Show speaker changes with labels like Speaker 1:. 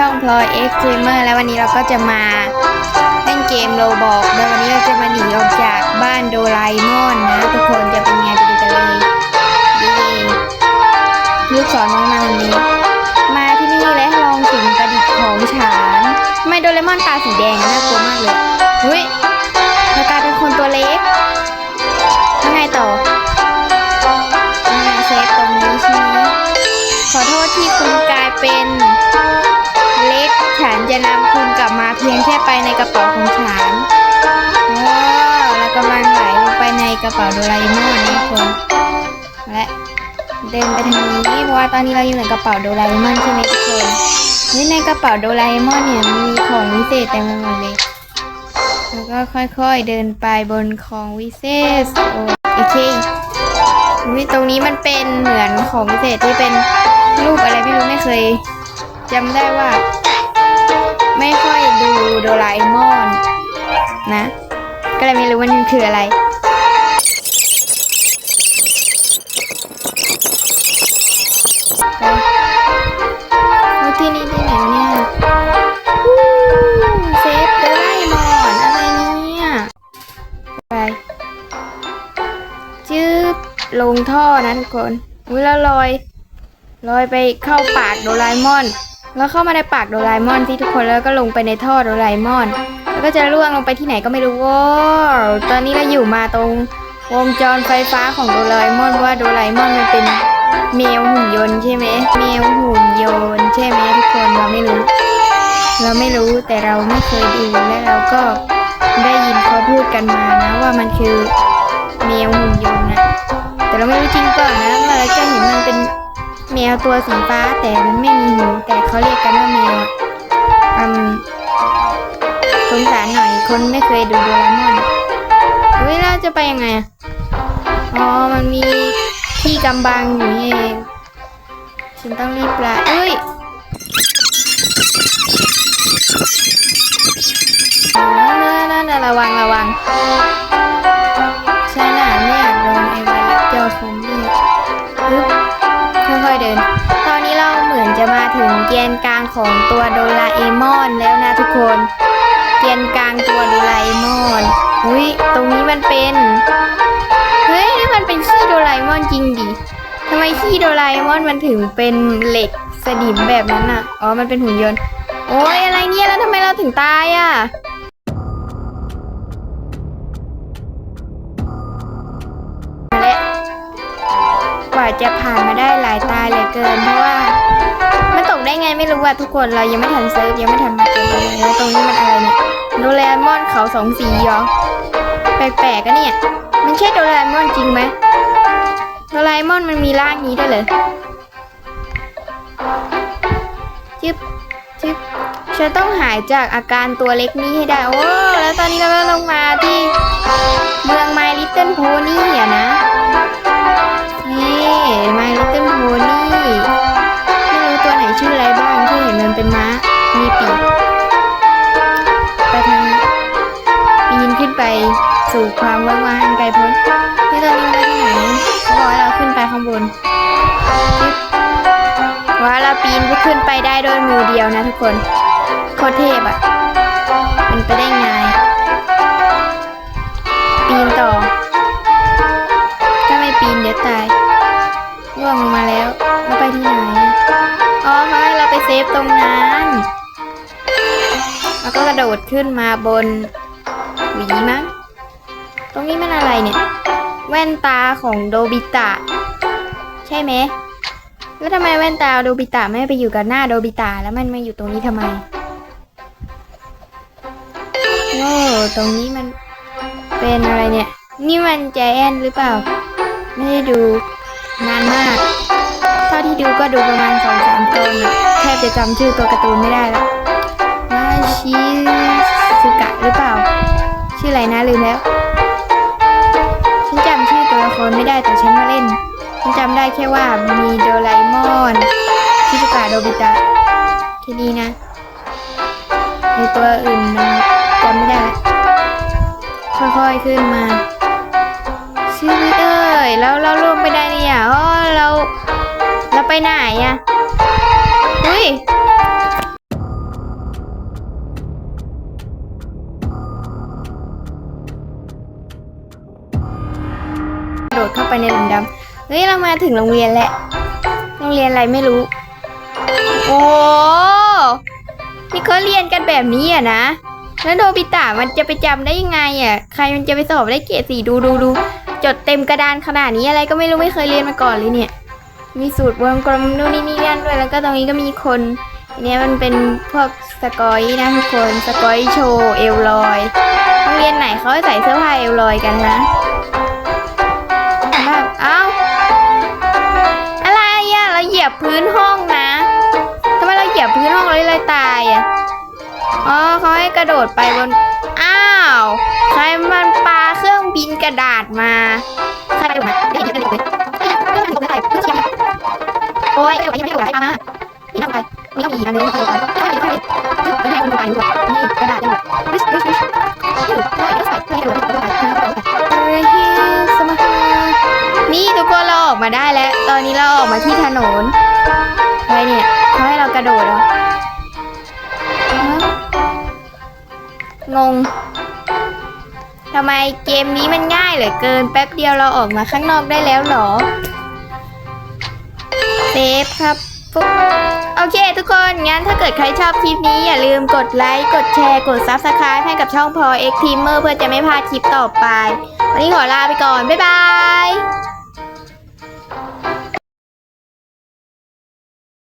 Speaker 1: ช่องพลอยเอ็กซ์เมอร์แล้ววันนี้เราก็จะมาเล่นเกมโรบอกโดยวันนี้เราจะมาหนีออกจากบ้านโดราเอมอนนะ ทุกคนจะเป็นไง จะนำคุณกลับมาเพียงแค่ไปในกระเป๋าของฉันว้าวแล้วกำลังไหลลงไปในกระเป๋าโดราเอมอนนะทุกคนและเดินไปทางนี้เพราะว่าตอนนี้เราอยู่ในกระเป๋าโดราเอมอนใช่ไหมทุกคนนี่ในกระเป๋าโดราเอมอนเนี่ยมีของวิเศษเต็มไปหมดเลยแล้วก็ค่อยๆเดินไปบนของวิเศษโอเควิตรงนี้มันเป็นเหมือนของพิเศษที่เป็นรูปอะไรไม่รู้ไม่เคยจำได้ว่า ไม่ค่อยดูโดราเอมอนนะ ก็เลยไม่รู้ว่ามันคืออะไรไปเอาที่นี่ที่ไหนเนี่ยอู้เซฟโดราเอมอนอะไรเนี่ยไปจืบลงท่อนะทุกคนอุ้ยแล้วลอยลอยไปเข้าปากโดราเอมอน แล้วเข้ามาในปากโดราเอมอนที่ทุกคนแล้วก็ลงไปในท่อโดราเอมอน แล้วก็จะล่วงลงไปที่ไหนก็ไม่รู้ว้าวตอนนี้เราอยู่มาตรงวงจรไฟฟ้าของโดราเอมอนว่าโดราเอมอนมันเป็นแมวหุ่นยนต์ใช่ไหมแมวหุ่นยนต์ใช่ไหมทุกคนเราไม่รู้ เราไม่รู้แต่เราไม่เคยดูและเราก็ได้ยินเขาพูดกันมานะว่ามันคือแมวหุ่นยนต์นะแต่เราไม่รู้จริงเปล่านะเราจะเห็นมันเป็น แมวตัวสีฟ้าแต่มันไม่มีหูแต่เขาเรียกกันว่าแมวอืมสงสารหน่อยคนไม่เคยดูโดราเอมอนเฮ้ยเราจะไปยังไงอะอ๋อมันมีที่กำบังอยู่นี่เองฉันต้องรีบไปเอ้ย ถึงแกนกลางของตัวโดราเอมอนแล้วนะทุกคนแกนกลางตัวโดราเอมอนอุ้ยตรงนี้มันเป็น เฮ้ยนี่มันเป็นขี้โดราเอมอนจริงดิทำไมขี้โดราเอมอนมันถึงเป็นเหล็กสนิมแบบนั้นอะ อ๋อ มันเป็นหุ่นยนต์ โอ้ยอะไรเนี่ยแล้วทำไมเราถึงตายอะและกว่าจะผ่านมาได้หลายตาเหลือเกินเพราะว่า มันตกได้ไงไม่รู้อะทุกคนเรายังไม่ทันเซิร์ฟยังไม่ทันมาเกิดเลยแล้วตรงนี้มันอะไรเนี่ยโดเรมอนเขาสองสีเหรอแปลกๆอะเนี่ยมันใช่โดเรมอนจริงไหมโดเรมอนมันมีร่างนี้ด้วยเหรอจึ๊บจึ๊บฉันต้องหายจากอาการตัวเล็กนี้ให้ได้โอ้แล้วตอนนี้เราก็ลงมา ความว่างๆอันไกลพ้นนี่ตอนนี้เราไปที่ไหนเขาบอกให้เราขึ้นไปข้างบนว่าเราปีนขึ้นไปได้ด้วยมือเดียวนะทุกคนโคตรเทพอะเป็นไปได้ไงปีนต่อ ถ้าไม่ปีนเดี๋ยวตายร่วงมาแล้วแล้วไปที่ไหนอะอ๋อเขาให้เราไปเซฟตรงนั้นแล้วก็กระโดดขึ้นมาบนหวีมั้ง ตรงนี้มันอะไรเนี่ย แว่นตาของโดบิตะ ใช่ไหม แล้วทำไมแว่นตาโดบิตะไม่ไปอยู่กับหน้าโดบิตะแล้วมันมาอยู่ตรงนี้ทำไมโอ้ตรงนี้มันเป็นอะไรเนี่ย นี่มันใจแอนหรือเปล่า ไม่ได้ดูนานมาก เท่าที่ดูก็ดูประมาณสองสามตอนอะแทบจะจำชื่อตัวการ์ตูนไม่ได้แล้วนาชิสุกะหรือเปล่า ชื่ออะไรนะลืมแล้ว รไม่ได้แต่ฉันมาเล่น ฉันจำได้แค่ว่ามีโดราเอมอนชิสุกะโดบิตะแค่นี้นะในตัวอื่นนะจำไม่ได้ ค่อยๆขึ้นมาชื่อเอ้ยแล้วเราลงไปได้เนี่ยอ๋อเรา เราไปไหนอะ ดเข้าไปในหลุมดำเฮ้ยเรามาถึงโรงเรียนแล้วโรงเรียนอะไรไม่รู้ โอ้นี่เขาเรียนกันแบบนี้อะนะแล้วโดบิตะมันจะไปจำได้ยังไงอะใครมันจะไปสอบได้เกรดสี่ดูดูดูจดเต็มกระดานขนาดนี้อะไรก็ไม่รู้ไม่เคยเรียนมาก่อนเลยเนี่ย มีสูตรวงกลมนู่นนี่นี่นั่นด้วยแล้วก็ตรงนี้ก็มีคนอันเนี้ยมันเป็นพวกสกอยนะทุกคนสกอยโชว์เอลลอยโรงเรียนไหนเขาใส่เสื้อผ้าเอลลอยกันนะ ระโดดไปบน อ้าว ใครมันปาเครื่องบินกระดาษมา ใครมาโอ้ยไม่ไม่ไหวมาไม่ต้องไปไม่ต้องมีอันนี้ไม่ต้องไปไม่ไห้คนไปดีกว่านี่กระดไษเลยวิชวิชวิชนี่ทุกคนเราออกมาได้แล้ว ตอนนี้เราออกมาที่ถนนไปเนี่ยเขาให้เรากระโดดเหรอ งงทำไมเกมนี้มันง่ายเหลือเกิน แป๊บเดียวเราออกมาข้างนอกได้แล้วเหรอเซฟครับปุ๊บโอเคทุกคน งั้นถ้าเกิดใครชอบคลิปนี้อย่าลืมกดไลค์ กดแชร์ กด Subscribe ให้กับช่องพอ X Teamer เพื่อจะไม่พลาดคลิปต่อไป วันนี้ขอลาไปก่อน บ๊ายบาย